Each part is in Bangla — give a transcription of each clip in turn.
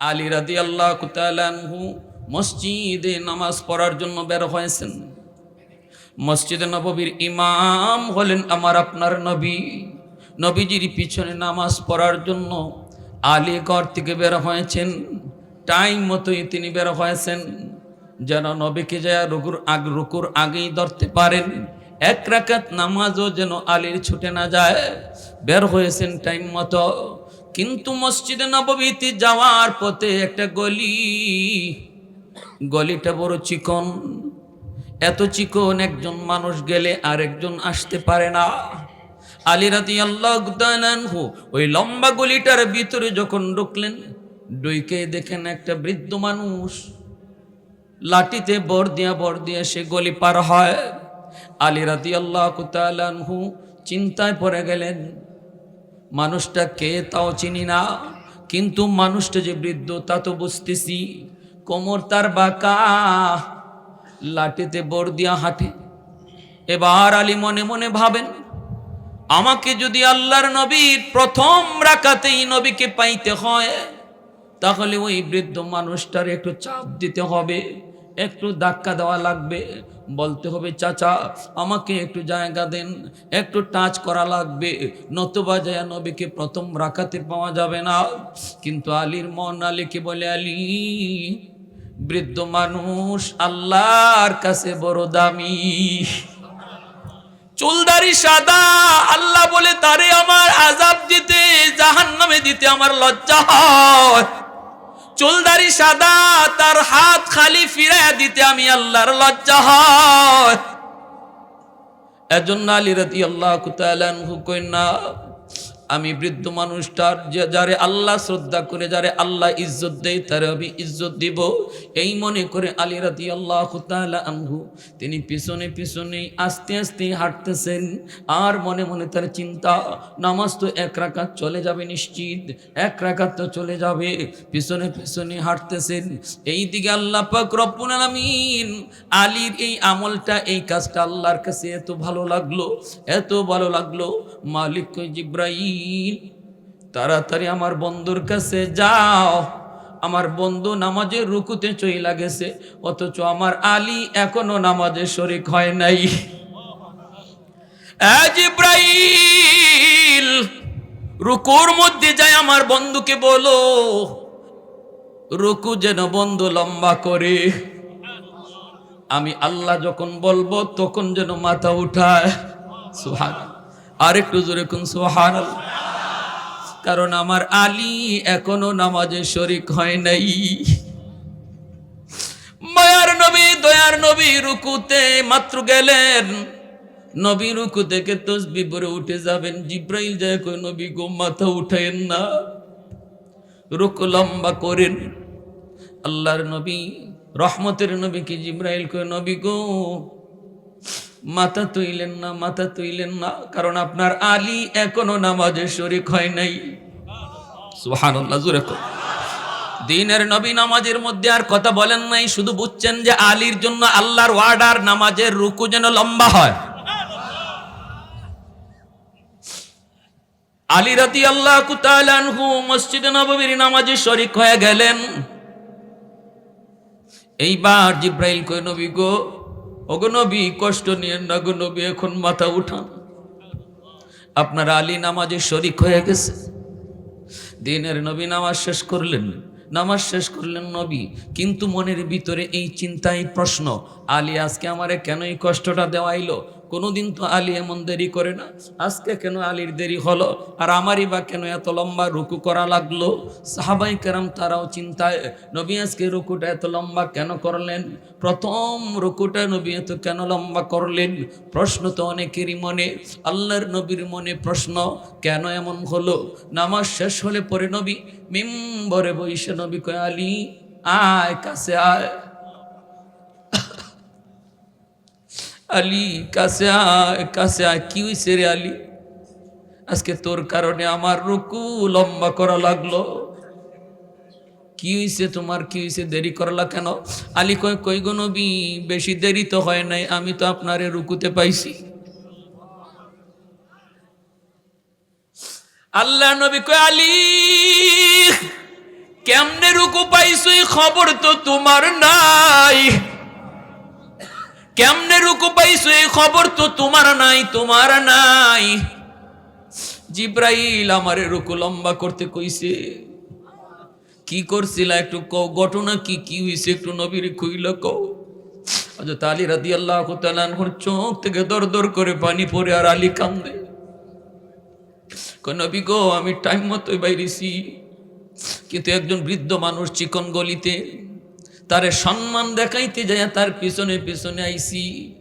আলী রাদি আল্লাহ কুতালানহু মসজিদে নামাজ পড়ার জন্য বের হয়েছেন। মসজিদে নববীর ইমাম হলেন আমার আপনার নবী। নবীজির পিছনে নামাজ পড়ার জন্য আলী ঘর থেকে বের হয়েছেন। টাইম মতোই তিনি বের হয়েছেন। যেন নবীকে যায় রুকুর আগ রুকুর আগেই ধরতে পারেন। এক রাকাত নামাজও যেন আলীর ছুটে না যায়। বের হয়েছেন টাইম মতো। কিন্তু মসজিদে নববীতে যাওয়ার পথে একটা গলি। গলিটা বড় চিকন। এত চিকন একজন মানুষ গেলে আরেকজন আসতে পারে না। আলী রাতি আল্লাহ ওই লম্বা গলিটার ভিতরে যখন ঢুকলেন ডুইকে দেখেন একটা বৃদ্ধ মানুষ। লাঠিতে বর দিয়া বর দিয়া সে গলি পার হয়। আলী রাতি আল্লাহ চিন্তায় পড়ে গেলেন, মানুষটা কে তাও চিনি না, কিন্তু মানুষটা যে বৃদ্ধ তা তো বুঝতেছি, কোমর তার বাঁকা, লাঠিতে বর দিয়া হাঁটে। এবার আলী মনে মনে ভাবেন, আমাকে যদি আল্লাহর নবীর প্রথম রাকাতেই নবীকে পাইতে হয়, তাহলে ওই বৃদ্ধ মানুষটার একটু চাপ দিতে হবে। একটু ধাক্কা দেওয়া লাগবে। বলতে হবে, চাচা, আমাকে একটু জায়গা দেন, একটু টাচ করা লাগবে, নতুবা যায় নবীকে প্রথম রাখাতে পাওয়া যাবে না। কিন্তু আলীর মন আলীকে বলে, আলী, বৃদ্ধ মানুষ আল্লাহর কাছে বড় দামি। চুলদারি সাদা, আল্লাহ বলে, তারে আমার আজাব দিতে জাহান নামে দিতে আমার লজ্জা হয়। চুলদারি সাদা, তার হাত খালি ফিরাইয়া দিতে আমি আল্লাহর লজ্জা হয়। এজন্য আলী রাতি আল্লাহ কুতালান কই না আমি বৃদ্ধ মানুষটার যে যারে আল্লাহ শ্রদ্ধা করে, যারে আল্লাহ ইজ্জত দেয়, তারে আমি ইজ্জত দিব। এই মনে করে আলী রাতি আল্লাহ আনহু, তিনি পিছনে পিছনে আস্তে আস্তে হাঁটতেছেন আর মনে মনে তার চিন্তা, নামাজ তো এক রাকাত চলে যাবে নিশ্চিত, এক রাকাত তো চলে যাবে। পিছনে পিছনে হাঁটতেছেন এই দিকে আল্লাহ পাক রব্বুল আলামিন আলীর এই আমলটা, এই কাজটা আল্লাহর কাছে এত ভালো লাগল, এত ভালো লাগল। মালিক জিব্রাইল তাড়াতাড়ি আমার বন্ধুর কাছে যাও। আমার বন্ধু নামাজের রুকুতে চইলা গেছে, অথচ আমার আলী এখনও নামাজের শরিক হয় নাই। রুকুর মধ্যে যায় আমার বন্ধুকে বলো। রুকু যেন বন্ধু লম্বা করে। আমি আল্লাহ যখন বলব, তখন যেন মাথা উঠায়। সুহান আর একটু জোরে কোন সুহান কারণ আমার আলী এখনও নামাজে শরিক হয় নাই। মায়ার নবী, দয়ার নবী রুকুতে মাত্র গেলেন। নবী রুকু থেকে তসবি পরে উঠে যাবেন। জিব্রাইল যায় কই নবী গো, মাথা উঠেন না। রুকু লম্বা করেন। আল্লাহর নবী, রহমতের নবী কি? জিব্রাইল কই নবী গো মাথা তুইলেন না, মাথা তুইলেন না। কারণ আপনার আলী এখনও নামাজের শরিক হয় নাই। দিনের নবী নামাজের মধ্যে আর কথা বলেন নাই, শুধু বুঝছেন যে আলীর জন্য আল্লাহর ওয়ার্ডার নামাজের রুকু যেন লম্বা হয়। আলী রাতি আল্লাহ কুতালানহু মসজিদে নববীর নামাজে শরিক হয়ে গেলেন। এইবার জিব্রাইল কই নবী গো ওগো নবী, কষ্ট নিয়ে না এখন মাথা উঠান আপনার আলী নামাজে শরিক হয়ে গেছে। দিনের নবী নামাজ শেষ করলেন। নামাজ শেষ করলেন নবী। কিন্তু মনের ভিতরে এই চিন্তাই প্রশ্ন, আলী আজকে আমারে কেন এই কষ্টটা দেওয়াইলো? কোনোদিন তো আলী এমন দেরি করে না। আজকে কেন আলীর দেরি হলো? আর আমারই বা কেন এত লম্বা রুকু করা লাগল? সাহাবাই কেরাম তারাও চিন্তায়, নবী আজকে রুকুটা এত লম্বা কেন করলেন? প্রথম রুকুটা নবী এত কেন লম্বা করলেন? প্রশ্ন তো অনেকেরই মনে। আল্লাহর নবীর মনে প্রশ্ন, কেন এমন হলো? নামাজ শেষ হলে পরে নবী মিম্বরে বৈশে নবী কয়, আলী, আয়, কাছে আয়। আলী, কাছে কাছে আয় কি হয়েছে রে আলী? আজকে তোর কারণে আমার রুকু লম্বা করা লাগল। কি হয়েছে তোমার, কি হয়েছে দেরি করলা কেন? আলী কয়, কই গো নবী, বেশি দেরি তো হয় নাই, আমি তো আপনারে রুকুতে পাইছি। আল্লাহ নবী কয়, আলী, কেমনে রুকু পাইছো? এই খবর তো তোমার নাই। কেমনে রুকু পাইছো? এই খবর তো তোমার নাই তোমার নাই। জিব্রাইল আমারে রুকু লম্বা করতে কইছে। কি করছিলা একটু কও, ঘটনা কি কি হইছে একটু নবীর কইল কও। হযরত আলী রাদিয়াল্লাহু তাআলা আনহুর চোখ থেকে দর দর করে পানি পড়ে আর আলী কান্দে। নবী গো, আমি টাইম মতোই বাইরেছি। কিন্তু একজন বৃদ্ধ মানুষ চিকন গলিতে তারে সম্মান দেখাইতে যায় তার পিছনে পিছনে আইসি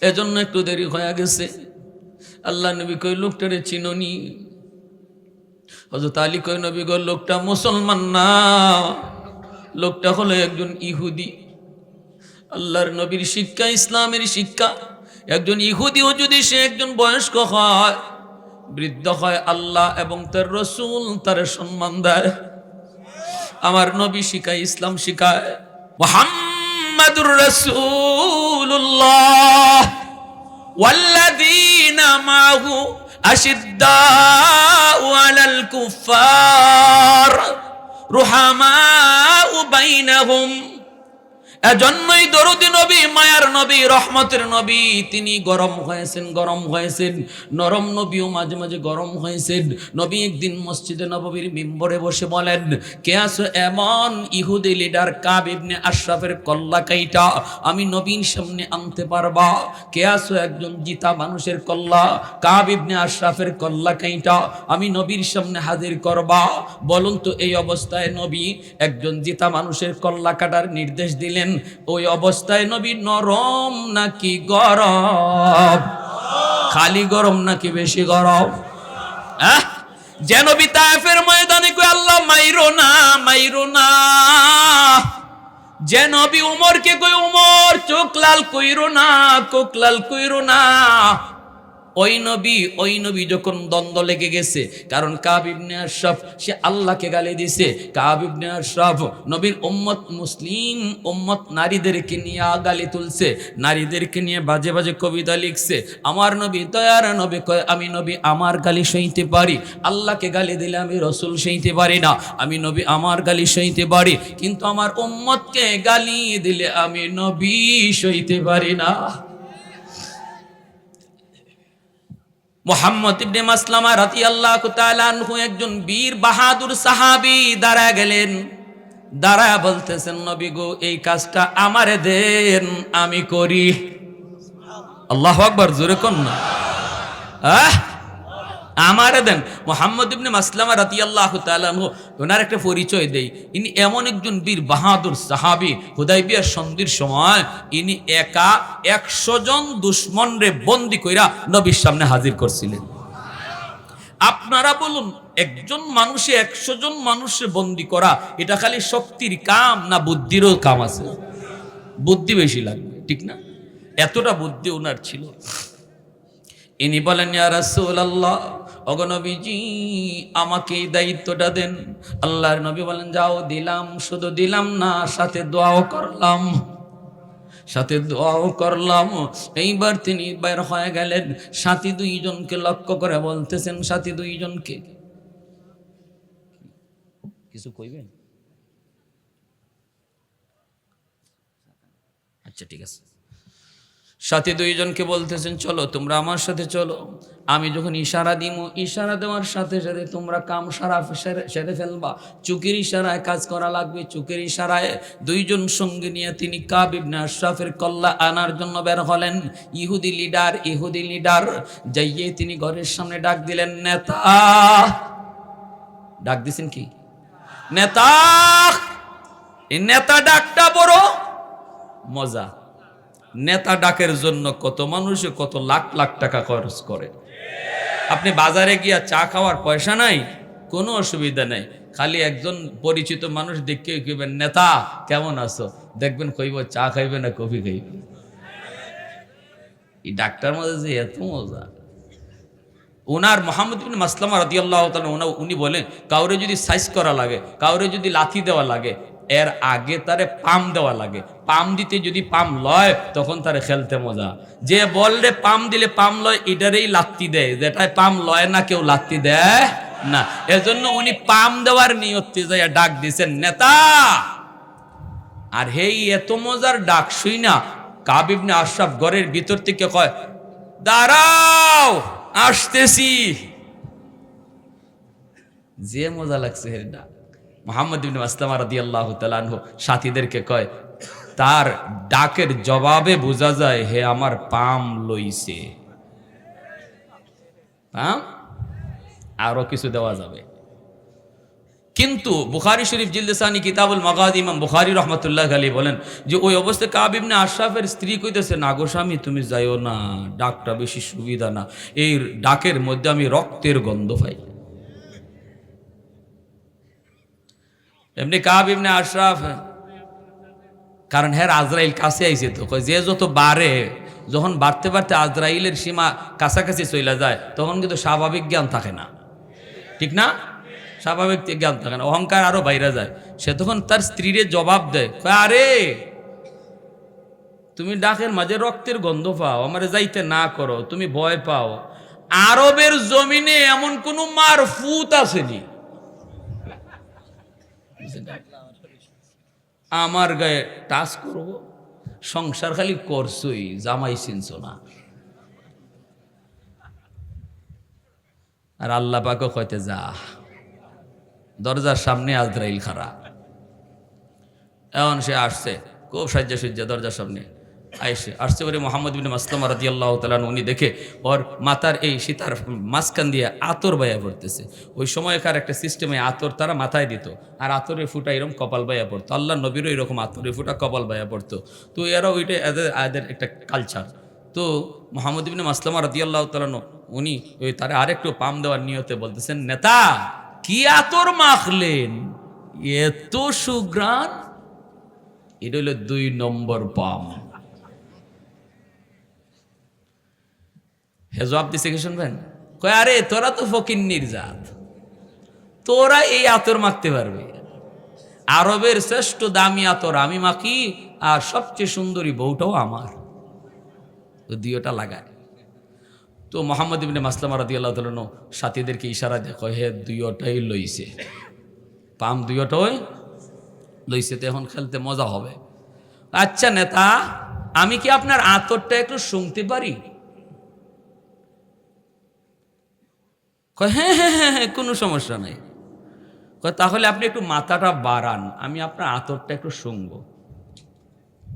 এজন্য একটু দেরি হয়ে গেছে। আল্লাহ নবী কই, লোকটারে চিননি? হজরত আলী কই, নবী গো, লোকটা মুসলমান না। লোকটা হলো একজন ইহুদি। আল্লাহর নবীর শিক্ষা, ইসলামের শিক্ষা। একজন ইহুদিও যদি সে একজন বয়স্ক হয়, বৃদ্ধ হয়, আল্লাহ এবং তার রসুল তার সম্মান দেয়। আমার নবী শিখায় ইসলাম শিখায় মোহাম্মদুর রসুল্লাহ والذين معه أشداء على الكفار رحماء بينهم এজন্যই দরুদি নবী, মায়ার নবী, রহমতের নবী, তিনি গরম হয়েছেন গরম হয়েছেন। নরম নবীও মাঝে মাঝে গরম হয়েছেন। নবী একদিন মসজিদে নববীর মিম্বরে বসে বলেন, কে আছো এমন ইহুদি লিডার কাব ইবনে আশরাফের কল্লা কাইটা আমি নবীর সামনে আনতে পারবা? কে আছো একজন জিতা মানুষের কল্লা, কাব ইবনে আশরাফের কল্লা কাইটা আমি নবীর সামনে হাজির করবা? বলুন তো এই অবস্থায় নবী একজন জিতা মানুষের কল্লা কাটার নির্দেশ দিলেন। ওই অবস্থায় নবী নরম নাকি গরম? খালি গরম নাকি বেশি গরম? যেন বিতায়েফের ময়দানে কই আল্লাহ, মাইরো না মাইরো না। যে উমর উমরকে কই উমর, চোখ লাল কইরো না কোক লাল কইরো না। ওই নবী ওই নবী যখন দ্বন্দ্ব লেগে গেছে, কারণ কাব ইবনে আশরাফ, সে আল্লাহকে গালি দিছে কাব ইবনে আশরাফ নবীর উম্মত, মুসলিম উম্মত নারীদেরকে নিয়ে গালি তুলছে, নারীদেরকে নিয়ে বাজে বাজে কবিতা লিখছে। আমার নবী দয়ার নবী কয়, আমি নবী আমার গালি সইতে পারি, আল্লাহকে গালি দিলে আমি রসুল সইতে পারি না, আমি নবী আমার গালি সইতে পারি, কিন্তু আমার উম্মতকে গালি দিলে আমি নবী সইতে পারি না। মোহাম্মদ ইবনে মাসলামা রাতি আল্লাহ আনহু একজন বীর বাহাদুর সাহাবি দাঁড়া গেলেন। দাঁড়া বলতেছেন, নবী গো, এই কাজটা আমারে দেন, আমি করি। আল্লাহ আকবর, জোরে কন্যা আহ! আমারে দেন। মোহাম্মদ ইবনে মাসলামা রাদিয়াল্লাহু তাআলা আনহু, ওনার একটা পরিচয় দেই। ইনি এমন একজন বীর বাহাদুর সাহাবী, হুদাইবিয়ার সন্ধির সময় ইনি একা একশো জন দুশ্মনরে বন্দি কইরা নবীর সামনে হাজির করছিলেন। আপনারা বলুন, একজন মানুষে একশো জন মানুষে বন্দি করা, এটা খালি শক্তির কাম না বুদ্ধিরও কাম আছে? বুদ্ধি বেশি লাগবে, ঠিক না? এতটা বুদ্ধি ওনার ছিল। ইনি বলেন, ইয়া রাসূলুল্লাহ অগনবীজি আমাকে এই দায়িত্বটা দেন। আল্লাহর নবী বলেন, যাও, দিলাম, শুধু দিলাম না, সাথে দোয়াও করলাম। সাথে দোয়াও করলাম। এইবার তিনি বের হয়ে গেলেন। সাথী দুইজনকে লক্ষ্য করে বলতেছেন, সাথী দুইজনকে। কিছু কইবেন? আচ্ছা ঠিক আছে। সাথে দুইজনকে বলতেছেন, চলো, তোমরা আমার সাথে চলো। আমি যখন ইশারা দিব, ইশারা দেওয়ার সাথে সাথে তোমরা কাম সারা সেরে- ফেলবা। চুকের ইশারায় কাজ করা লাগবে। চুকের ইশারায় দুইজন সঙ্গে নিয়ে তিনি কাব ইবনে আশরাফের কল্লা আনার জন্য বের হলেন। ইহুদি লিডার ইহুদি লিডার যাইয়ে তিনি ঘরের সামনে ডাক দিলেন, নেতা! ডাক দিছেন কি? নেতা! নেতা ডাকটা বড় মজা। নেতা ডাকের জন্য কত মানুষে, কত লাখ লাখ টাকা খরচ করে। আপনি বাজারে গিয়া চা খাওয়ার পয়সা নাই, কোনো অসুবিধা নেই। খালি একজন পরিচিত মানুষ দেখে কইবেন, নেতা, কেমন আছো? দেখবেন কইব, চা খাইবে না, কফি খাইবে? এই ডাক্তার মধ্যে যে এত মজা। ওনার মোহাম্মদ বিন মাসলামা রাদিয়াল্লাহু তাআলা উনি বলেন, কাউরে যদি সাইজ করা লাগে, কাউরে যদি লাথি দেওয়া লাগে এর আগে তারে পাম দেওয়া লাগে। পাম দিতে যদি পাম লয়, তখন তারে খেলতে মজা। যে বল রে পাম দিলে পাম লয়, এটারেই লাত্তি দেয়। যেটায় পাম লয় না, কেউ লাত্তি দেয় না। এজন্য উনি পাম দেওয়ার নিয়তে যাইয়া ডাক দিছেন, নেতা! আর হেই, এত মজার ডাক শুই না। কাবিবনে আশরাফ ঘরের ভিতর থেকে কয়, দাঁড়াও, আসতেছি। যে মজা লাগছে হের ডাক। মোহাম্মদ ইবনে আসলাম রাদিয়াল্লাহু তাআলা আনহু সাথীদেরকে কয়, তার ডাকের জবাবে বোঝা যায় হে আমার পাম লইছে। আরও কিছু দেওয়া যাবে। কিন্তু বুখারি শরীফ জিলদানি কিতাবুল মাগাদ ইমাম বুখারি রহমতুল্লাহ আলী বলেন যে ওই অবস্থায় কাবিবনে আশরাফের স্ত্রী কইতেছে না গো স্বামী তুমি যাইও না, ডাকটা বেশি সুবিধা না। এই ডাকের মধ্যে আমি রক্তের গন্ধ পাই। এমনি কাবিবনে আশরাফ। কারণ হ্যাঁ আজরাইল কাছে আইছে তো। যে যত বাড়ে, যখন বাড়তে বাড়তে আজরাইলের সীমা কাছাকাছি চলে যায়, তখন কিন্তু স্বাভাবিক জ্ঞান থাকে না। ঠিক না? স্বাভাবিক জ্ঞান থাকে না। অহংকার আরও বাইরে যায়। সে তখন তার স্ত্রীরে জবাব দেয় আরে, তুমি ডাকের মাঝে রক্তের গন্ধ পাও, আমারে যাইতে না করো, তুমি ভয় পাও। আরবের জমিনে এমন কোন মার ফুত আসেনি। আমার গায়ে টাচ করব সংসার খালি করছই, জামাই চিনছ না। আর আল্লাহ পাকও কইতে যা, দরজার সামনে আজরাইল খারা এখন সে আসছে, খুব সাহায্য সহ্য দরজার সামনে। আইসে আসছে ওরে মোহাম্মদ বিন মাসলাম রাদি আল্লাহ তালান উনি দেখে, ওর মাথার এই সীতার মাঝখান দিয়ে আতর বাইয়া পড়তেছে। ওই সময়কার একটা সিস্টেমে আতর তারা মাথায় দিত, আর আতরের ফুটা এরকম কপাল বাইয়া পড়তো। আল্লাহ নবীরও এরকম আতরের ফুটা কপাল বাইয়া পড়তো। তো এরা ওইটা এদের এদের একটা কালচার তো মোহাম্মদ ইবিন মাসলামা রাদি আল্লাহ তালানো উনি ওই তারা আরেকটু পাম দেওয়ার নিয়তে বলতেছেন, নেতা, কি আতর মাখলেন? এত সুগ্রাণ এটা হলো দুই নম্বর পাম। হে জবাব দিছে কি শুনবেন কয়, আরে, তোরা তো ফকির নির্জাত তোরা এই আতর মাখতে পারবে। আরবের শ্রেষ্ঠ দামি আতর আমি মাখি, আর সবচেয়ে সুন্দরী বউটাও আমার। দিওটা লাগায়। তো মোহাম্মদ ইবনে মাসলামা রাদি আল্লাহ তালন সাথীদেরকে ইশারা কয়, হে, দুইটাই লইছে। পাম দুইটাই লইছে, তো এখন খেলতে মজা হবে। আচ্ছা নেতা, আমি কি আপনার আতরটা একটু শুনতে পারি? কয় হ্যাঁ হ্যাঁ হ্যাঁ হ্যাঁ কোনো সমস্যা নাই। কয়, তাহলে আপনি একটু মাথাটা বাড়ান, আমি আপনার আতরটা একটু শুনব।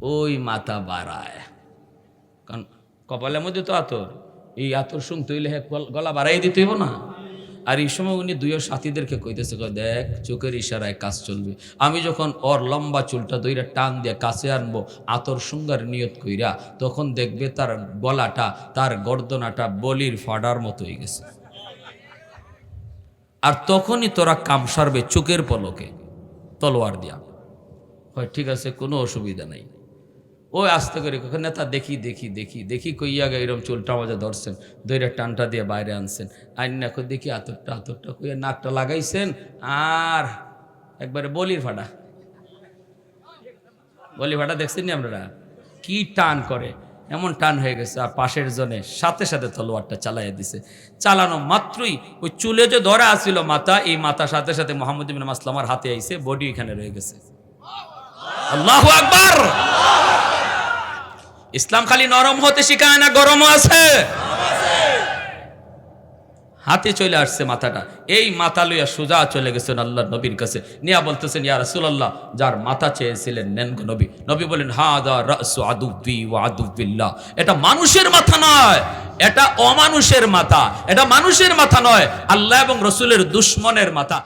ওই মাথা বাড়ায়। কারণ কপালের মধ্যে তো আতর, এই আতর শুনতে হইলে হ্যাঁ গল- বাড়াই দিতে হইব না। আর এই সময় উনি দুইও সাথীদেরকে কইতেছে দেখ, চোখের ইশারায় কাজ চলবে। আমি যখন ওর লম্বা চুলটা দইরা টান দিয়ে কাছে আনব, আতর সুঙ্গার নিয়ত কইরা, তখন দেখবে তার গলাটা, তার গর্দনাটা বলির ফাডার মতো হয়ে গেছে। আর তখনই তোরা কাম সারবে চোখের পলকে, তলোয়ার দিয়া। হয়, ঠিক আছে, কোনো অসুবিধা নাই। ওই আস্তে করে কখন নেতা, দেখি দেখি দেখি দেখি কইয়া গে এরম চুলটা মাঝে ধরছেন দইরা টানটা দিয়ে বাইরে আনছেন। আইন কই দেখি আতরটা আতরটা কইয়া নাকটা লাগাইছেন আর একবারে বলির ফাটা। বলি ফাটা দেখছেন নি আপনারা? কি টান করে? এমন টান হয়ে গেছে, আর পাশের জনে সাথে সাথে তলোয়ারটা চালাইয়া দিছে। চালানো মাত্রই ওই চুলে যে ধরা আসছিল মাথা, এই মাথা সাথে সাথে মোহাম্মদ ইবিন মাসলামার হাতে আইসে বডি এখানে রয়ে গেছে। আল্লাহ আকবার! ইসলাম খালি নরম হতে শিখায় না, গরমও আছে। হাতে চলে আসছে মাথাটা। এই মাথা লইয়া সোজা চলে গেছেন আল্লাহ নবীর কাছে। নিয়া বলতেছেন, ইয়া রাসূলুল্লাহ, যার মাথা চেয়েছিলেন নেন নবী। নবী বলেন হা দা রাসু আদুবি ওয়া আদুবিল্লাহ। এটা মানুষের মাথা নয়, এটা অমানুষের মাথা। এটা মানুষের মাথা নয়, আল্লাহ এবং রসুলের দুশ্মনের মাথা।